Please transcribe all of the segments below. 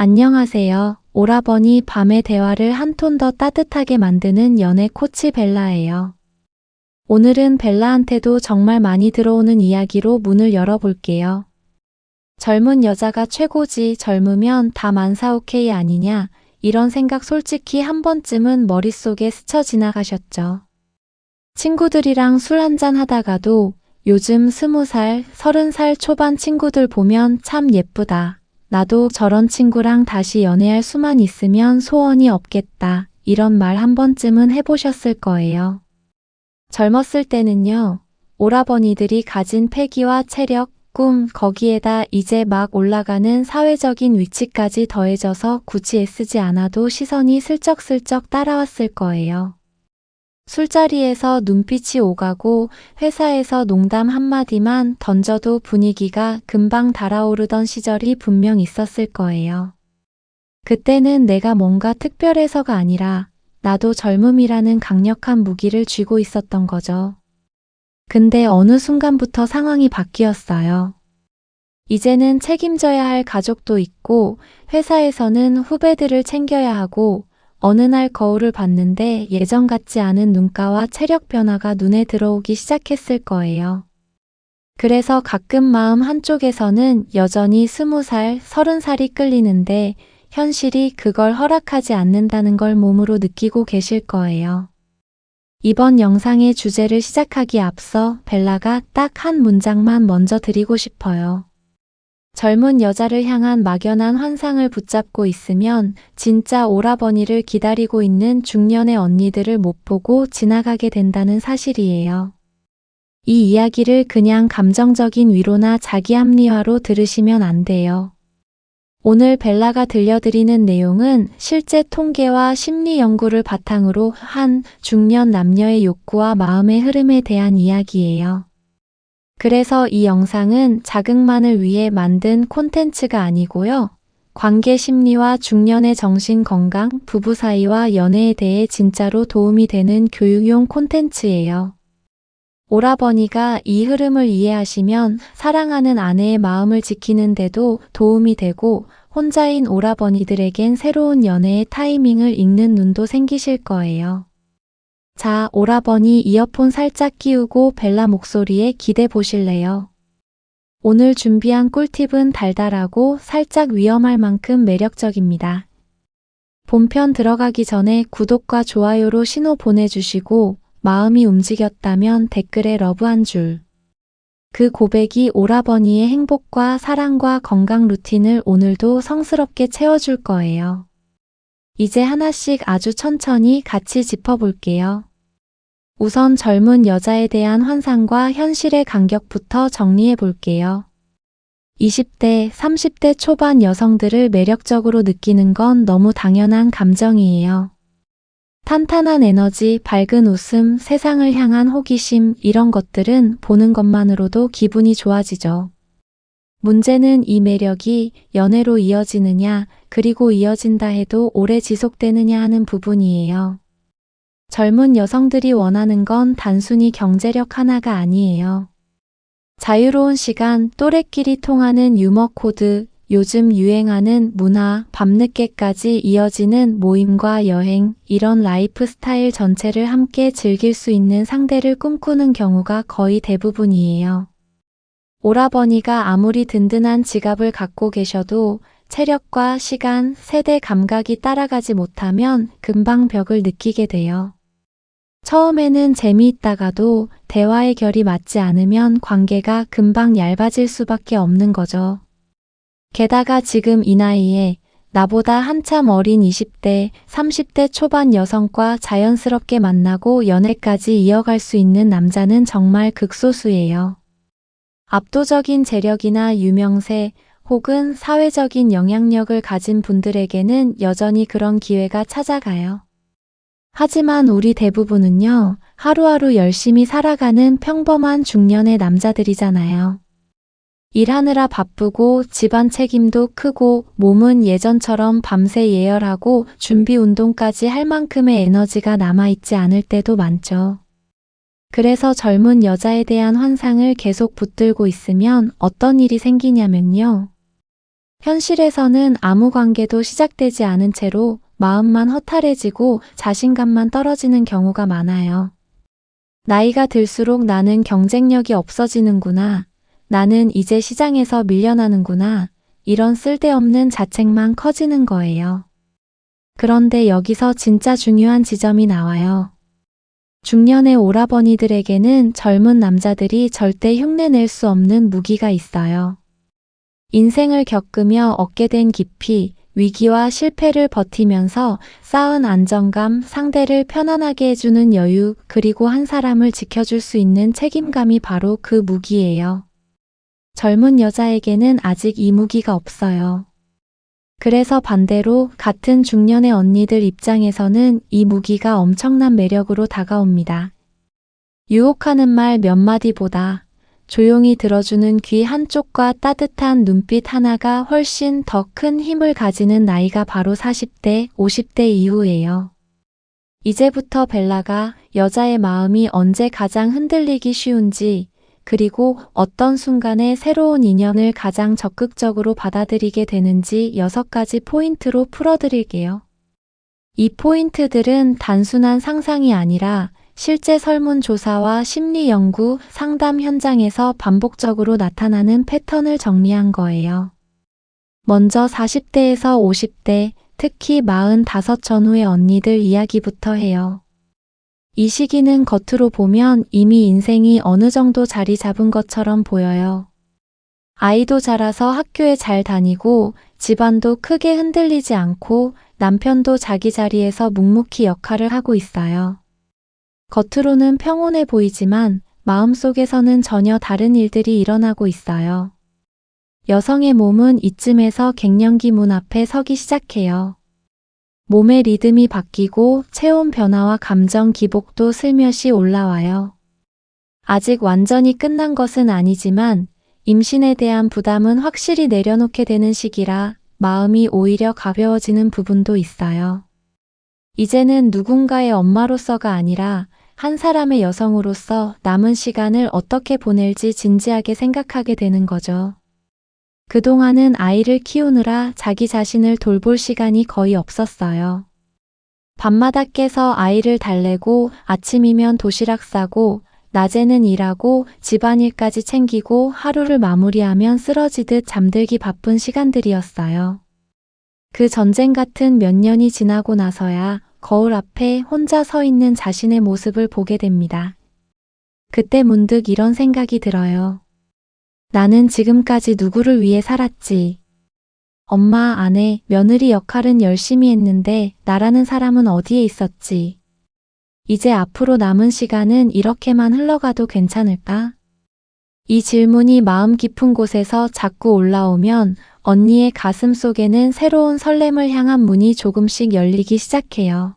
안녕하세요. 오라버니 밤의 대화를 한 톤 더 따뜻하게 만드는 연애 코치 벨라예요. 오늘은 벨라한테도 정말 많이 들어오는 이야기로 문을 열어볼게요. 젊은 여자가 최고지 젊으면 다 만사 오케이 아니냐 이런 생각 솔직히 한 번쯤은 머릿속에 스쳐 지나가셨죠. 친구들이랑 술 한잔 하다가도 요즘 스무 살, 서른 살 초반 친구들 보면 참 예쁘다. 나도 저런 친구랑 다시 연애할 수만 있으면 소원이 없겠다. 이런 말 한 번쯤은 해보셨을 거예요. 젊었을 때는요, 오라버니들이 가진 패기와 체력, 꿈, 거기에다 이제 막 올라가는 사회적인 위치까지 더해져서 굳이 애쓰지 않아도 시선이 슬쩍슬쩍 따라왔을 거예요. 술자리에서 눈빛이 오가고 회사에서 농담 한마디만 던져도 분위기가 금방 달아오르던 시절이 분명 있었을 거예요. 그때는 내가 뭔가 특별해서가 아니라 나도 젊음이라는 강력한 무기를 쥐고 있었던 거죠. 근데 어느 순간부터 상황이 바뀌었어요. 이제는 책임져야 할 가족도 있고 회사에서는 후배들을 챙겨야 하고 어느 날 거울을 봤는데 예전 같지 않은 눈가와 체력 변화가 눈에 들어오기 시작했을 거예요. 그래서 가끔 마음 한쪽에서는 여전히 스무 살, 서른 살이 끌리는데 현실이 그걸 허락하지 않는다는 걸 몸으로 느끼고 계실 거예요. 이번 영상의 주제를 시작하기 앞서 벨라가 딱 한 문장만 먼저 드리고 싶어요. 젊은 여자를 향한 막연한 환상을 붙잡고 있으면 진짜 오라버니를 기다리고 있는 중년의 언니들을 못 보고 지나가게 된다는 사실이에요. 이 이야기를 그냥 감정적인 위로나 자기 합리화로 들으시면 안 돼요. 오늘 벨라가 들려드리는 내용은 실제 통계와 심리 연구를 바탕으로 한 중년 남녀의 욕구와 마음의 흐름에 대한 이야기예요. 그래서 이 영상은 자극만을 위해 만든 콘텐츠가 아니고요. 관계 심리와 중년의 정신 건강, 부부 사이와 연애에 대해 진짜로 도움이 되는 교육용 콘텐츠예요. 오라버니가 이 흐름을 이해하시면 사랑하는 아내의 마음을 지키는데도 도움이 되고 혼자인 오라버니들에겐 새로운 연애의 타이밍을 읽는 눈도 생기실 거예요. 자, 오라버니 이어폰 살짝 끼우고 벨라 목소리에 기대 보실래요? 오늘 준비한 꿀팁은 달달하고 살짝 위험할 만큼 매력적입니다. 본편 들어가기 전에 구독과 좋아요로 신호 보내주시고 마음이 움직였다면 댓글에 러브 한 줄. 그 고백이 오라버니의 행복과 사랑과 건강 루틴을 오늘도 성스럽게 채워줄 거예요. 이제 하나씩 아주 천천히 같이 짚어볼게요. 우선 젊은 여자에 대한 환상과 현실의 간격부터 정리해 볼게요. 20대, 30대 초반 여성들을 매력적으로 느끼는 건 너무 당연한 감정이에요. 탄탄한 에너지, 밝은 웃음, 세상을 향한 호기심, 이런 것들은 보는 것만으로도 기분이 좋아지죠. 문제는 이 매력이 연애로 이어지느냐, 그리고 이어진다 해도 오래 지속되느냐 하는 부분이에요. 젊은 여성들이 원하는 건 단순히 경제력 하나가 아니에요. 자유로운 시간, 또래끼리 통하는 유머 코드, 요즘 유행하는 문화, 밤늦게까지 이어지는 모임과 여행, 이런 라이프 스타일 전체를 함께 즐길 수 있는 상대를 꿈꾸는 경우가 거의 대부분이에요. 오라버니가 아무리 든든한 지갑을 갖고 계셔도 체력과 시간, 세대 감각이 따라가지 못하면 금방 벽을 느끼게 돼요. 처음에는 재미있다가도 대화의 결이 맞지 않으면 관계가 금방 얇아질 수밖에 없는 거죠. 게다가 지금 이 나이에 나보다 한참 어린 20대, 30대 초반 여성과 자연스럽게 만나고 연애까지 이어갈 수 있는 남자는 정말 극소수예요. 압도적인 재력이나 유명세 혹은 사회적인 영향력을 가진 분들에게는 여전히 그런 기회가 찾아가요. 하지만 우리 대부분은요, 하루하루 열심히 살아가는 평범한 중년의 남자들이잖아요. 일하느라 바쁘고 집안 책임도 크고 몸은 예전처럼 밤새 예열하고 준비 운동까지 할 만큼의 에너지가 남아있지 않을 때도 많죠. 그래서 젊은 여자에 대한 환상을 계속 붙들고 있으면 어떤 일이 생기냐면요. 현실에서는 아무 관계도 시작되지 않은 채로 마음만 허탈해지고 자신감만 떨어지는 경우가 많아요. 나이가 들수록 나는 경쟁력이 없어지는구나. 나는 이제 시장에서 밀려나는구나. 이런 쓸데없는 자책만 커지는 거예요. 그런데 여기서 진짜 중요한 지점이 나와요. 중년의 오라버니들에게는 젊은 남자들이 절대 흉내낼 수 없는 무기가 있어요. 인생을 겪으며 얻게 된 깊이, 위기와 실패를 버티면서 쌓은 안정감, 상대를 편안하게 해주는 여유, 그리고 한 사람을 지켜줄 수 있는 책임감이 바로 그 무기예요. 젊은 여자에게는 아직 이 무기가 없어요. 그래서 반대로 같은 중년의 언니들 입장에서는 이 무기가 엄청난 매력으로 다가옵니다. 유혹하는 말 몇 마디보다 조용히 들어주는 귀 한쪽과 따뜻한 눈빛 하나가 훨씬 더 큰 힘을 가지는 나이가 바로 40대, 50대 이후예요. 이제부터 벨라가 여자의 마음이 언제 가장 흔들리기 쉬운지, 그리고 어떤 순간에 새로운 인연을 가장 적극적으로 받아들이게 되는지 여섯 가지 포인트로 풀어드릴게요. 이 포인트들은 단순한 상상이 아니라 실제 설문조사와 심리연구, 상담 현장에서 반복적으로 나타나는 패턴을 정리한 거예요. 먼저 40대에서 50대, 특히 45 전후의 언니들 이야기부터 해요. 이 시기는 겉으로 보면 이미 인생이 어느 정도 자리 잡은 것처럼 보여요. 아이도 자라서 학교에 잘 다니고 집안도 크게 흔들리지 않고 남편도 자기 자리에서 묵묵히 역할을 하고 있어요. 겉으로는 평온해 보이지만 마음속에서는 전혀 다른 일들이 일어나고 있어요. 여성의 몸은 이쯤에서 갱년기 문 앞에 서기 시작해요. 몸의 리듬이 바뀌고 체온 변화와 감정 기복도 슬며시 올라와요. 아직 완전히 끝난 것은 아니지만 임신에 대한 부담은 확실히 내려놓게 되는 시기라 마음이 오히려 가벼워지는 부분도 있어요. 이제는 누군가의 엄마로서가 아니라 한 사람의 여성으로서 남은 시간을 어떻게 보낼지 진지하게 생각하게 되는 거죠. 그동안은 아이를 키우느라 자기 자신을 돌볼 시간이 거의 없었어요. 밤마다 깨서 아이를 달래고 아침이면 도시락 싸고 낮에는 일하고 집안일까지 챙기고 하루를 마무리하면 쓰러지듯 잠들기 바쁜 시간들이었어요. 그 전쟁 같은 몇 년이 지나고 나서야 거울 앞에 혼자 서 있는 자신의 모습을 보게 됩니다. 그때 문득 이런 생각이 들어요. 나는 지금까지 누구를 위해 살았지. 엄마, 아내, 며느리 역할은 열심히 했는데 나라는 사람은 어디에 있었지. 이제 앞으로 남은 시간은 이렇게만 흘러가도 괜찮을까? 이 질문이 마음 깊은 곳에서 자꾸 올라오면 언니의 가슴 속에는 새로운 설렘을 향한 문이 조금씩 열리기 시작해요.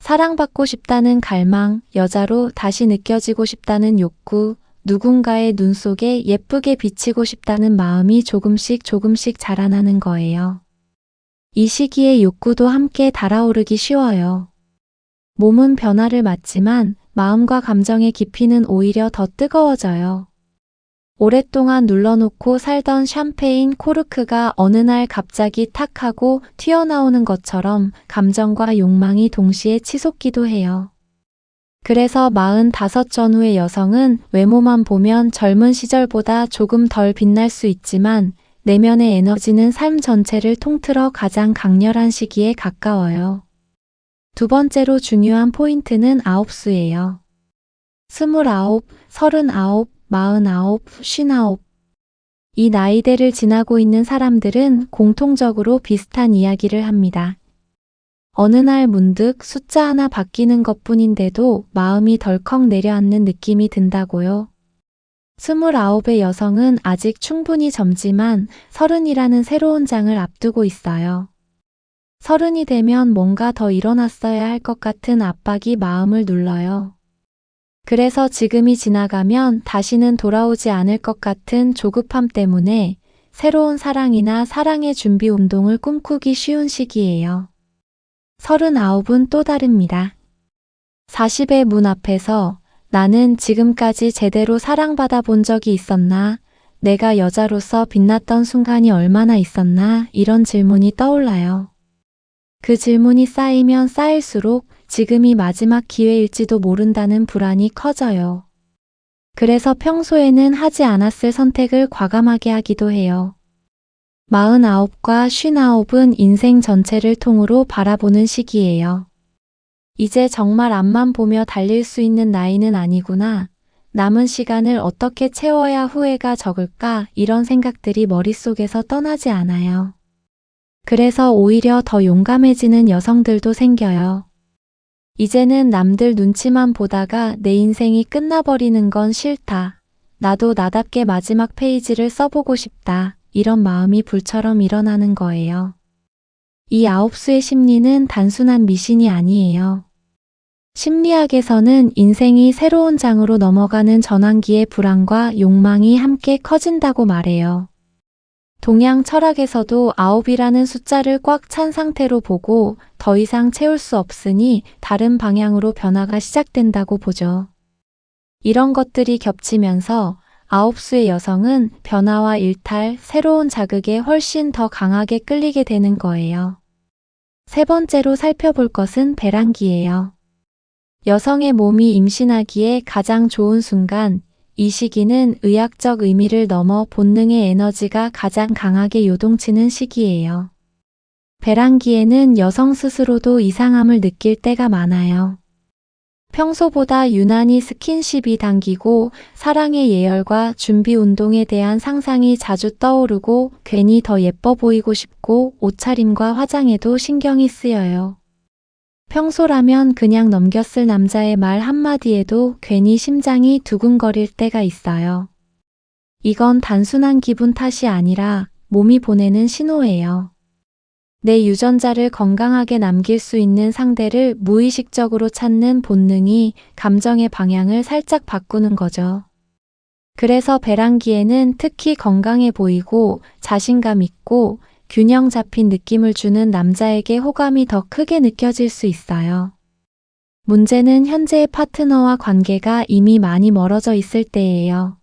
사랑받고 싶다는 갈망, 여자로 다시 느껴지고 싶다는 욕구, 누군가의 눈 속에 예쁘게 비치고 싶다는 마음이 조금씩 조금씩 자라나는 거예요. 이 시기에 욕구도 함께 달아오르기 쉬워요. 몸은 변화를 맞지만 마음과 감정의 깊이는 오히려 더 뜨거워져요. 오랫동안 눌러놓고 살던 샴페인 코르크가 어느 날 갑자기 탁 하고 튀어나오는 것처럼 감정과 욕망이 동시에 치솟기도 해요. 그래서 45 전후의 여성은 외모만 보면 젊은 시절보다 조금 덜 빛날 수 있지만 내면의 에너지는 삶 전체를 통틀어 가장 강렬한 시기에 가까워요. 두 번째로 중요한 포인트는 아홉수예요. 스물아홉, 서른아홉, 마흔아홉, 쉰아홉. 이 나이대를 지나고 있는 사람들은 공통적으로 비슷한 이야기를 합니다. 어느 날 문득 숫자 하나 바뀌는 것 뿐인데도 마음이 덜컥 내려앉는 느낌이 든다고요. 스물아홉의 여성은 아직 충분히 젊지만 서른이라는 새로운 장을 앞두고 있어요. 서른이 되면 뭔가 더 일어났어야 할 것 같은 압박이 마음을 눌러요. 그래서 지금이 지나가면 다시는 돌아오지 않을 것 같은 조급함 때문에 새로운 사랑이나 사랑의 준비 운동을 꿈꾸기 쉬운 시기예요. 39은 또 다릅니다. 40의 문 앞에서 나는 지금까지 제대로 사랑받아 본 적이 있었나? 내가 여자로서 빛났던 순간이 얼마나 있었나 이런 질문이 떠올라요. 그 질문이 쌓이면 쌓일수록 지금이 마지막 기회일지도 모른다는 불안이 커져요. 그래서 평소에는 하지 않았을 선택을 과감하게 하기도 해요. 49과 59은 인생 전체를 통으로 바라보는 시기예요. 이제 정말 앞만 보며 달릴 수 있는 나이는 아니구나. 남은 시간을 어떻게 채워야 후회가 적을까 이런 생각들이 머릿속에서 떠나지 않아요. 그래서 오히려 더 용감해지는 여성들도 생겨요. 이제는 남들 눈치만 보다가 내 인생이 끝나버리는 건 싫다. 나도 나답게 마지막 페이지를 써보고 싶다. 이런 마음이 불처럼 일어나는 거예요. 이 아홉 수의 심리는 단순한 미신이 아니에요. 심리학에서는 인생이 새로운 장으로 넘어가는 전환기의 불안과 욕망이 함께 커진다고 말해요. 동양 철학에서도 아홉이라는 숫자를 꽉 찬 상태로 보고 더 이상 채울 수 없으니 다른 방향으로 변화가 시작된다고 보죠. 이런 것들이 겹치면서 아홉 수의 여성은 변화와 일탈, 새로운 자극에 훨씬 더 강하게 끌리게 되는 거예요. 세 번째로 살펴볼 것은 배란기예요. 여성의 몸이 임신하기에 가장 좋은 순간, 이 시기는 의학적 의미를 넘어 본능의 에너지가 가장 강하게 요동치는 시기예요. 배란기에는 여성 스스로도 이상함을 느낄 때가 많아요. 평소보다 유난히 스킨십이 당기고 사랑의 예열과 준비 운동에 대한 상상이 자주 떠오르고 괜히 더 예뻐 보이고 싶고 옷차림과 화장에도 신경이 쓰여요. 평소라면 그냥 넘겼을 남자의 말 한마디에도 괜히 심장이 두근거릴 때가 있어요. 이건 단순한 기분 탓이 아니라 몸이 보내는 신호예요. 내 유전자를 건강하게 남길 수 있는 상대를 무의식적으로 찾는 본능이 감정의 방향을 살짝 바꾸는 거죠. 그래서 배란기에는 특히 건강해 보이고 자신감 있고 균형 잡힌 느낌을 주는 남자에게 호감이 더 크게 느껴질 수 있어요. 문제는 현재의 파트너와 관계가 이미 많이 멀어져 있을 때예요.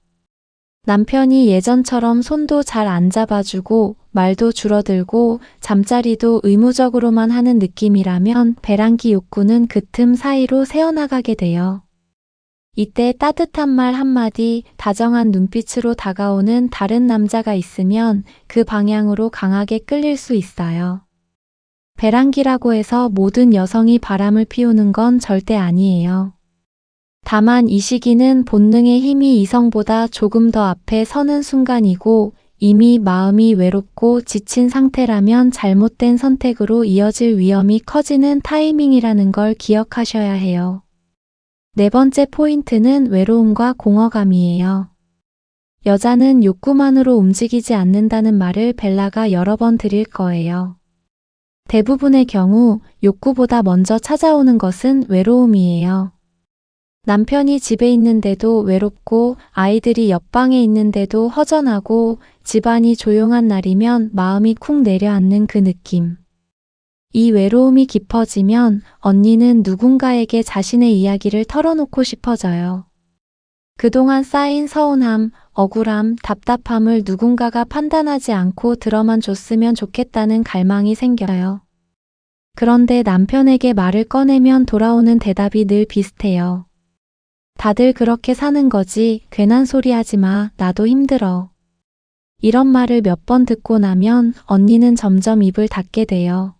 남편이 예전처럼 손도 잘 안 잡아주고 말도 줄어들고 잠자리도 의무적으로만 하는 느낌이라면 배란기 욕구는 그 틈 사이로 새어나가게 돼요. 이때 따뜻한 말 한마디, 다정한 눈빛으로 다가오는 다른 남자가 있으면 그 방향으로 강하게 끌릴 수 있어요. 배란기라고 해서 모든 여성이 바람을 피우는 건 절대 아니에요. 다만 이 시기는 본능의 힘이 이성보다 조금 더 앞에 서는 순간이고 이미 마음이 외롭고 지친 상태라면 잘못된 선택으로 이어질 위험이 커지는 타이밍이라는 걸 기억하셔야 해요. 네 번째 포인트는 외로움과 공허감이에요. 여자는 욕구만으로 움직이지 않는다는 말을 벨라가 여러 번 드릴 거예요. 대부분의 경우 욕구보다 먼저 찾아오는 것은 외로움이에요. 남편이 집에 있는데도 외롭고 아이들이 옆방에 있는데도 허전하고 집안이 조용한 날이면 마음이 쿵 내려앉는 그 느낌. 이 외로움이 깊어지면 언니는 누군가에게 자신의 이야기를 털어놓고 싶어져요. 그동안 쌓인 서운함, 억울함, 답답함을 누군가가 판단하지 않고 들어만 줬으면 좋겠다는 갈망이 생겨요. 그런데 남편에게 말을 꺼내면 돌아오는 대답이 늘 비슷해요. 다들 그렇게 사는 거지, 괜한 소리 하지 마, 나도 힘들어. 이런 말을 몇 번 듣고 나면 언니는 점점 입을 닫게 돼요.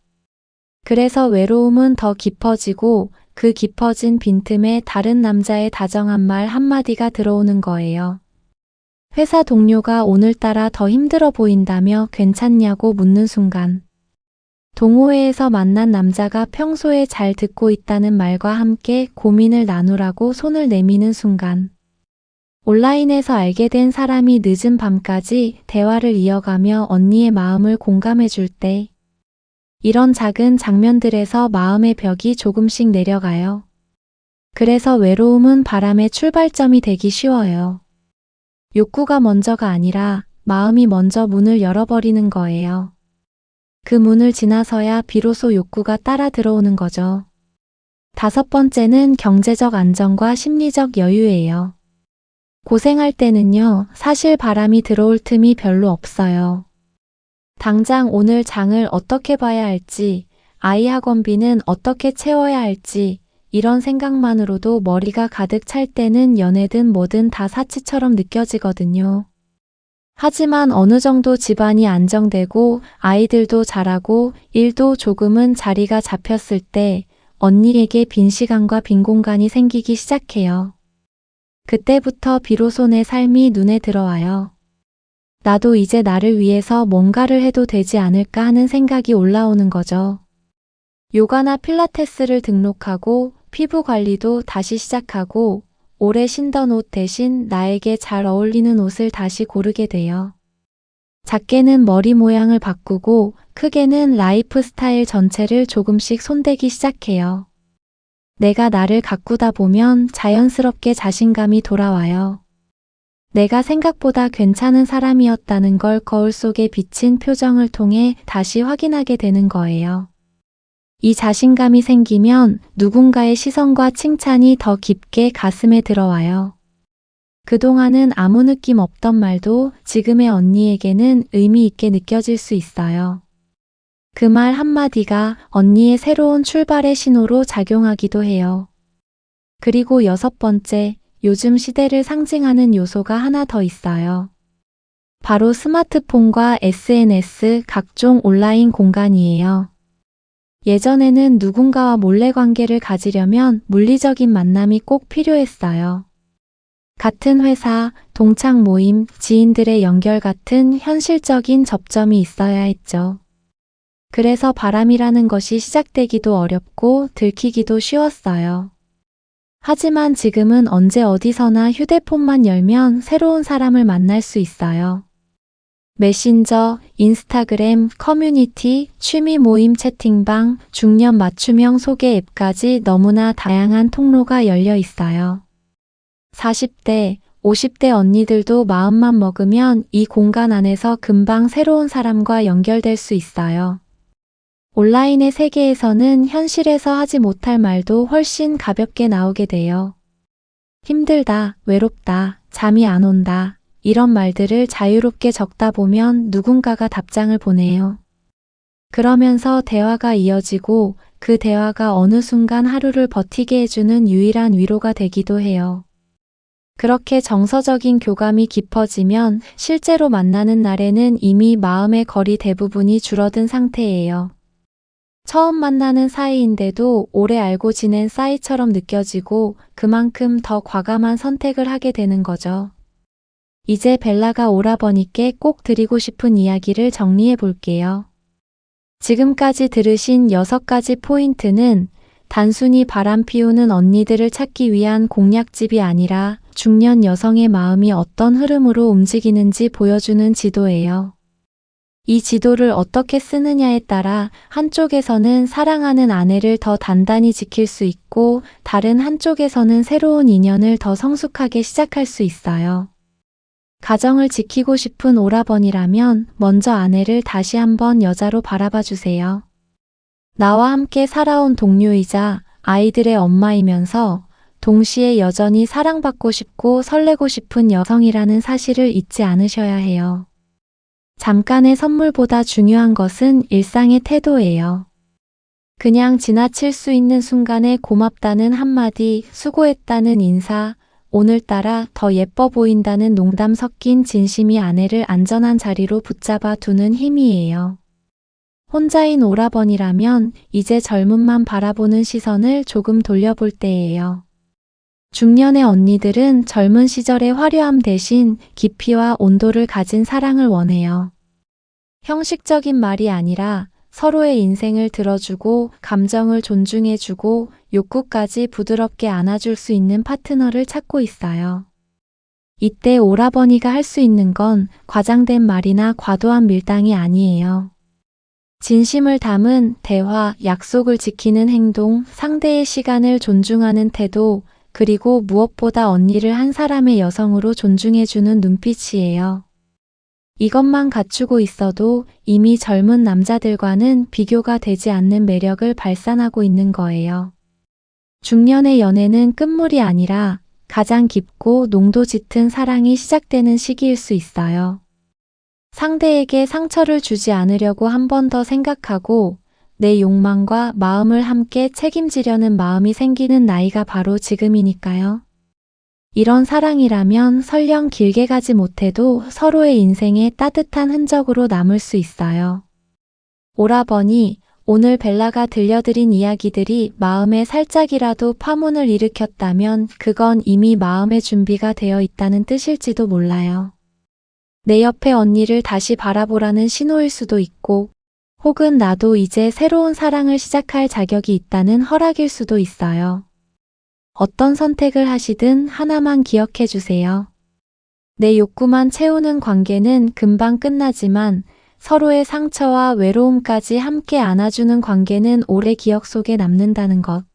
그래서 외로움은 더 깊어지고 그 깊어진 빈틈에 다른 남자의 다정한 말 한마디가 들어오는 거예요. 회사 동료가 오늘따라 더 힘들어 보인다며 괜찮냐고 묻는 순간, 동호회에서 만난 남자가 평소에 잘 듣고 있다는 말과 함께 고민을 나누라고 손을 내미는 순간 온라인에서 알게 된 사람이 늦은 밤까지 대화를 이어가며 언니의 마음을 공감해 줄 때 이런 작은 장면들에서 마음의 벽이 조금씩 내려가요. 그래서 외로움은 바람의 출발점이 되기 쉬워요. 욕구가 먼저가 아니라 마음이 먼저 문을 열어버리는 거예요. 그 문을 지나서야 비로소 욕구가 따라 들어오는 거죠. 다섯 번째는 경제적 안정과 심리적 여유예요. 고생할 때는요, 사실 바람이 들어올 틈이 별로 없어요. 당장 오늘 장을 어떻게 봐야 할지, 아이 학원비는 어떻게 채워야 할지, 이런 생각만으로도 머리가 가득 찰 때는 연애든 뭐든 다 사치처럼 느껴지거든요. 하지만 어느 정도 집안이 안정되고 아이들도 자라고 일도 조금은 자리가 잡혔을 때 언니에게 빈 시간과 빈 공간이 생기기 시작해요. 그때부터 비로소 내 삶이 눈에 들어와요. 나도 이제 나를 위해서 뭔가를 해도 되지 않을까 하는 생각이 올라오는 거죠. 요가나 필라테스를 등록하고 피부 관리도 다시 시작하고 오래 신던 옷 대신 나에게 잘 어울리는 옷을 다시 고르게 돼요. 작게는 머리 모양을 바꾸고 크게는 라이프 스타일 전체를 조금씩 손대기 시작해요. 내가 나를 가꾸다 보면 자연스럽게 자신감이 돌아와요. 내가 생각보다 괜찮은 사람이었다는 걸 거울 속에 비친 표정을 통해 다시 확인하게 되는 거예요. 이 자신감이 생기면 누군가의 시선과 칭찬이 더 깊게 가슴에 들어와요. 그동안은 아무 느낌 없던 말도 지금의 언니에게는 의미 있게 느껴질 수 있어요. 그 말 한마디가 언니의 새로운 출발의 신호로 작용하기도 해요. 그리고 여섯 번째, 요즘 시대를 상징하는 요소가 하나 더 있어요. 바로 스마트폰과 SNS 각종 온라인 공간이에요. 예전에는 누군가와 몰래 관계를 가지려면 물리적인 만남이 꼭 필요했어요. 같은 회사, 동창 모임, 지인들의 연결 같은 현실적인 접점이 있어야 했죠. 그래서 바람이라는 것이 시작되기도 어렵고 들키기도 쉬웠어요. 하지만 지금은 언제 어디서나 휴대폰만 열면 새로운 사람을 만날 수 있어요. 메신저, 인스타그램, 커뮤니티, 취미 모임 채팅방, 중년 맞춤형 소개 앱까지 너무나 다양한 통로가 열려 있어요. 40대, 50대 언니들도 마음만 먹으면 이 공간 안에서 금방 새로운 사람과 연결될 수 있어요. 온라인의 세계에서는 현실에서 하지 못할 말도 훨씬 가볍게 나오게 돼요. 힘들다, 외롭다, 잠이 안 온다, 이런 말들을 자유롭게 적다 보면 누군가가 답장을 보내요. 그러면서 대화가 이어지고 그 대화가 어느 순간 하루를 버티게 해주는 유일한 위로가 되기도 해요. 그렇게 정서적인 교감이 깊어지면 실제로 만나는 날에는 이미 마음의 거리 대부분이 줄어든 상태예요. 처음 만나는 사이인데도 오래 알고 지낸 사이처럼 느껴지고 그만큼 더 과감한 선택을 하게 되는 거죠. 이제 벨라가 오라버니께 꼭 드리고 싶은 이야기를 정리해 볼게요. 지금까지 들으신 여섯 가지 포인트는 단순히 바람 피우는 언니들을 찾기 위한 공략집이 아니라 중년 여성의 마음이 어떤 흐름으로 움직이는지 보여주는 지도예요. 이 지도를 어떻게 쓰느냐에 따라 한쪽에서는 사랑하는 아내를 더 단단히 지킬 수 있고 다른 한쪽에서는 새로운 인연을 더 성숙하게 시작할 수 있어요. 가정을 지키고 싶은 오라버니라면 먼저 아내를 다시 한번 여자로 바라봐 주세요. 나와 함께 살아온 동료이자 아이들의 엄마이면서 동시에 여전히 사랑받고 싶고 설레고 싶은 여성이라는 사실을 잊지 않으셔야 해요. 잠깐의 선물보다 중요한 것은 일상의 태도예요. 그냥 지나칠 수 있는 순간에 고맙다는 한마디, 수고했다는 인사, 오늘따라 더 예뻐 보인다는 농담 섞인 진심이 아내를 안전한 자리로 붙잡아 두는 힘이에요. 혼자인 오라버니라면 이제 젊음만 바라보는 시선을 조금 돌려볼 때예요. 중년의 언니들은 젊은 시절의 화려함 대신 깊이와 온도를 가진 사랑을 원해요. 형식적인 말이 아니라 서로의 인생을 들어주고 감정을 존중해주고 욕구까지 부드럽게 안아줄 수 있는 파트너를 찾고 있어요. 이때 오라버니가 할 수 있는 건 과장된 말이나 과도한 밀당이 아니에요. 진심을 담은 대화, 약속을 지키는 행동, 상대의 시간을 존중하는 태도, 그리고 무엇보다 언니를 한 사람의 여성으로 존중해주는 눈빛이에요. 이것만 갖추고 있어도 이미 젊은 남자들과는 비교가 되지 않는 매력을 발산하고 있는 거예요. 중년의 연애는 끝물이 아니라 가장 깊고 농도 짙은 사랑이 시작되는 시기일 수 있어요. 상대에게 상처를 주지 않으려고 한 번 더 생각하고 내 욕망과 마음을 함께 책임지려는 마음이 생기는 나이가 바로 지금이니까요. 이런 사랑이라면 설령 길게 가지 못해도 서로의 인생에 따뜻한 흔적으로 남을 수 있어요. 오라버니, 오늘 벨라가 들려드린 이야기들이 마음에 살짝이라도 파문을 일으켰다면 그건 이미 마음의 준비가 되어 있다는 뜻일지도 몰라요. 내 옆에 언니를 다시 바라보라는 신호일 수도 있고, 혹은 나도 이제 새로운 사랑을 시작할 자격이 있다는 허락일 수도 있어요. 어떤 선택을 하시든 하나만 기억해 주세요. 내 욕구만 채우는 관계는 금방 끝나지만 서로의 상처와 외로움까지 함께 안아주는 관계는 오래 기억 속에 남는다는 것.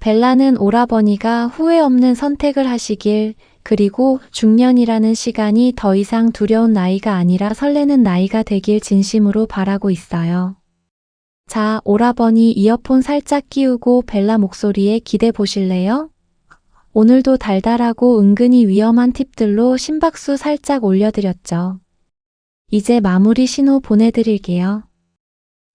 벨라는 오라버니가 후회 없는 선택을 하시길, 그리고 중년이라는 시간이 더 이상 두려운 나이가 아니라 설레는 나이가 되길 진심으로 바라고 있어요. 자, 오라버니 이어폰 살짝 끼우고 벨라 목소리에 기대 보실래요? 오늘도 달달하고 은근히 위험한 팁들로 심박수 살짝 올려드렸죠. 이제 마무리 신호 보내드릴게요.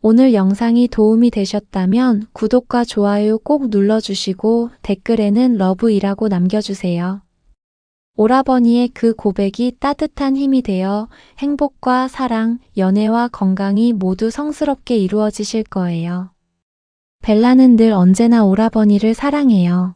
오늘 영상이 도움이 되셨다면 구독과 좋아요 꼭 눌러주시고 댓글에는 러브이라고 남겨주세요. 오라버니의 그 고백이 따뜻한 힘이 되어 행복과 사랑, 연애와 건강이 모두 성스럽게 이루어지실 거예요. 벨라는 늘 언제나 오라버니를 사랑해요.